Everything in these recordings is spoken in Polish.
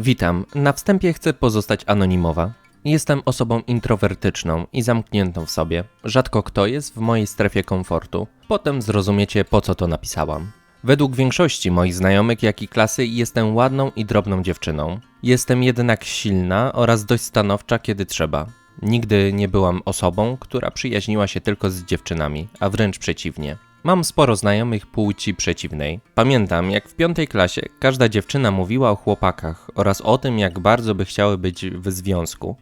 Witam. Na wstępie chcę pozostać anonimowa. Jestem osobą introwertyczną i zamkniętą w sobie. Rzadko kto jest w mojej strefie komfortu. Potem zrozumiecie, po co to napisałam. Według większości moich znajomych, jak i klasy, jestem ładną i drobną dziewczyną. Jestem jednak silna oraz dość stanowcza, kiedy trzeba. Nigdy nie byłam osobą, która przyjaźniła się tylko z dziewczynami, a wręcz przeciwnie. Mam sporo znajomych płci przeciwnej. Pamiętam, jak w piątej klasie każda dziewczyna mówiła o chłopakach oraz o tym, jak bardzo by chciały być w związku.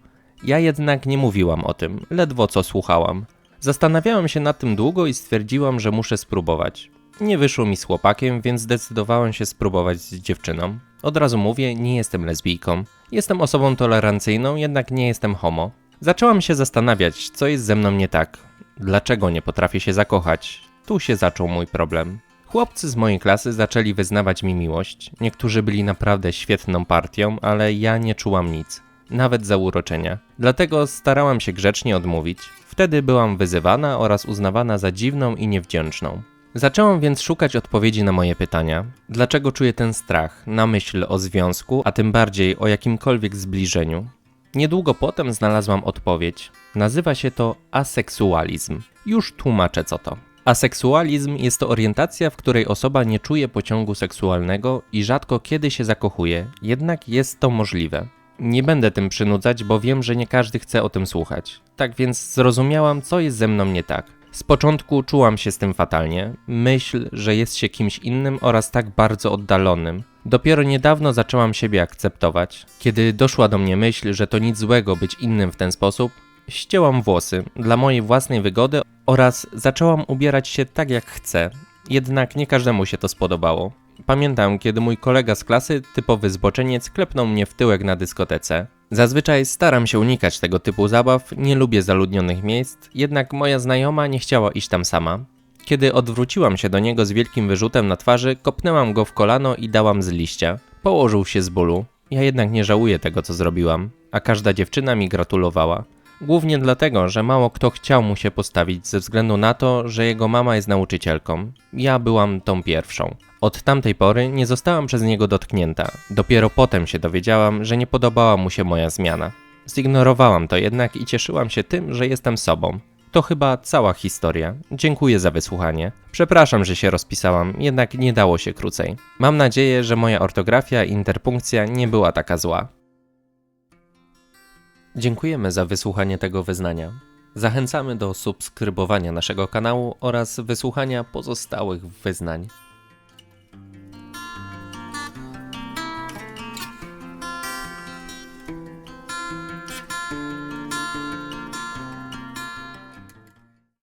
Ja jednak nie mówiłam o tym, ledwo co słuchałam. Zastanawiałam się nad tym długo i stwierdziłam, że muszę spróbować. Nie wyszło mi z chłopakiem, więc zdecydowałem się spróbować z dziewczyną. Od razu mówię, nie jestem lesbijką. Jestem osobą tolerancyjną, jednak nie jestem homo. Zaczęłam się zastanawiać, co jest ze mną nie tak. Dlaczego nie potrafię się zakochać? Tu się zaczął mój problem. Chłopcy z mojej klasy zaczęli wyznawać mi miłość. Niektórzy byli naprawdę świetną partią, ale ja nie czułam nic, nawet zauroczenia. Dlatego starałam się grzecznie odmówić. Wtedy byłam wyzywana oraz uznawana za dziwną i niewdzięczną. Zaczęłam więc szukać odpowiedzi na moje pytania. Dlaczego czuję ten strach na myśl o związku, a tym bardziej o jakimkolwiek zbliżeniu? Niedługo potem znalazłam odpowiedź. Nazywa się to aseksualizm. Już tłumaczę co to. Aseksualizm jest to orientacja, w której osoba nie czuje pociągu seksualnego i rzadko kiedy się zakochuje, jednak jest to możliwe. Nie będę tym przynudzać, bo wiem, że nie każdy chce o tym słuchać. Tak więc zrozumiałam, co jest ze mną nie tak. Z początku czułam się z tym fatalnie. Myśl, że jest się kimś innym oraz tak bardzo oddalonym. Dopiero niedawno zaczęłam siebie akceptować. Kiedy doszła do mnie myśl, że to nic złego być innym w ten sposób, ścięłam włosy dla mojej własnej wygody oraz zaczęłam ubierać się tak jak chcę. Jednak nie każdemu się to spodobało. Pamiętam, kiedy mój kolega z klasy, typowy zboczeniec, klepnął mnie w tyłek na dyskotece. Zazwyczaj staram się unikać tego typu zabaw, nie lubię zaludnionych miejsc, jednak moja znajoma nie chciała iść tam sama. Kiedy odwróciłam się do niego z wielkim wyrzutem na twarzy, kopnęłam go w kolano i dałam z liścia. Położył się z bólu. Ja jednak nie żałuję tego, co zrobiłam, a każda dziewczyna mi gratulowała. Głównie dlatego, że mało kto chciał mu się postawić ze względu na to, że jego mama jest nauczycielką. Ja byłam tą pierwszą. Od tamtej pory nie zostałam przez niego dotknięta. Dopiero potem się dowiedziałam, że nie podobała mu się moja zmiana. Zignorowałam to jednak i cieszyłam się tym, że jestem sobą. To chyba cała historia. Dziękuję za wysłuchanie. Przepraszam, że się rozpisałam, jednak nie dało się krócej. Mam nadzieję, że moja ortografia i interpunkcja nie była taka zła. Dziękujemy za wysłuchanie tego wyznania. Zachęcamy do subskrybowania naszego kanału oraz wysłuchania pozostałych wyznań.